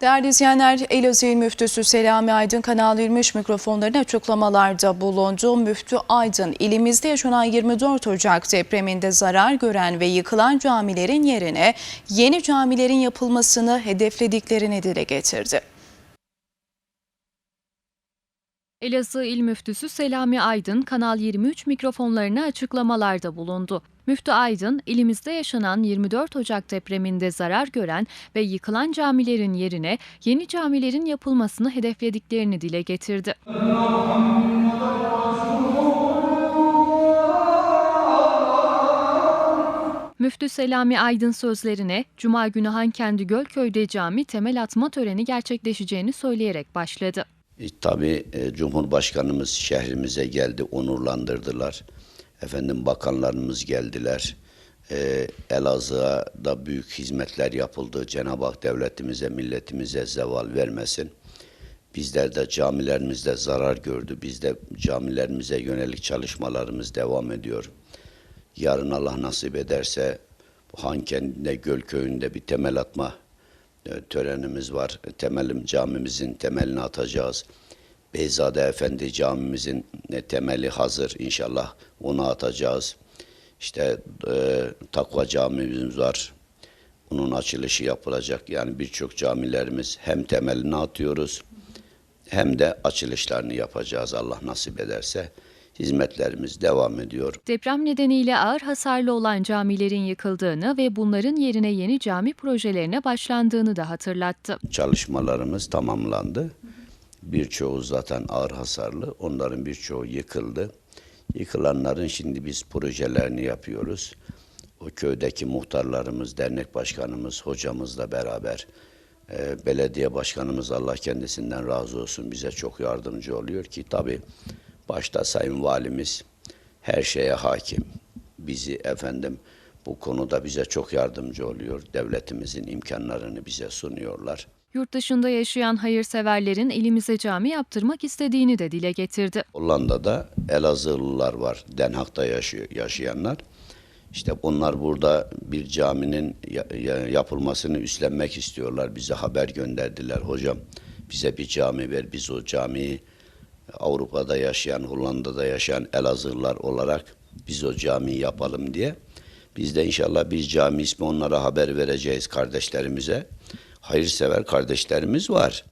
Değerli izleyenler, Elazığ Müftüsü Selami Aydın Kanal 23 mikrofonlarına açıklamalarda bulundu. Müftü Aydın, ilimizde yaşanan 24 Ocak depreminde zarar gören ve yıkılan camilerin yerine yeni camilerin yapılmasını hedeflediklerini dile getirdi. Elazığ İl Müftüsü Selami Aydın Kanal 23 mikrofonlarına açıklamalarda bulundu. Müftü Aydın, ilimizde yaşanan 24 Ocak depreminde zarar gören ve yıkılan camilerin yerine yeni camilerin yapılmasını hedeflediklerini dile getirdi. Müftü Selami Aydın sözlerine Cuma günü Hankendi Gölköy'de cami temel atma töreni gerçekleşeceğini söyleyerek başladı. E, tabii e, Cumhurbaşkanımız şehrimize geldi, onurlandırdılar. Efendim bakanlarımız geldiler. E, Elazığ'a da büyük hizmetler yapıldı. Cenab-ı Hak devletimize, milletimize zeval vermesin. Bizler de camilerimizde zarar gördü. Biz de camilerimize yönelik çalışmalarımız devam ediyor. Yarın Allah nasip ederse bu Hankendi'nde, Gölköy'ünde bir temel atma törenimiz var. Temelim camimizin temelini atacağız. Beyzade Efendi camimizin e, temeli hazır. İnşallah onu atacağız. İşte e, Takva camimiz var. Bunun açılışı yapılacak. Yani birçok camilerimiz hem temelini atıyoruz hem de açılışlarını yapacağız Allah nasip ederse. Hizmetlerimiz devam ediyor. Deprem nedeniyle ağır hasarlı olan camilerin yıkıldığını ve bunların yerine yeni cami projelerine başlandığını da hatırlattı. çalışmalarımız tamamlandı. Birçoğu zaten ağır hasarlı. Onların birçoğu yıkıldı. Yıkılanların şimdi biz projelerini yapıyoruz. O köydeki muhtarlarımız, dernek başkanımız, hocamızla beraber e, belediye başkanımız Allah kendisinden razı olsun bize çok yardımcı oluyor ki tabii başta Sayın Valimiz her şeye hakim. Bizi efendim bu konuda bize çok yardımcı oluyor. Devletimizin imkanlarını bize sunuyorlar. Yurt dışında yaşayan hayırseverlerin elimize cami yaptırmak istediğini de dile getirdi. Hollanda'da Elazığlılar var. Den Haag'da yaşayanlar. İşte onlar burada bir caminin ya- ya- yapılmasını üstlenmek istiyorlar. Bize haber gönderdiler. Hocam bize bir cami ver. Biz o camiyi Avrupa'da yaşayan, Hollanda'da yaşayan Elazığlılar olarak biz o camiyi yapalım diye. Biz de inşallah bir cami ismi onlara haber vereceğiz kardeşlerimize. Hayırsever kardeşlerimiz var.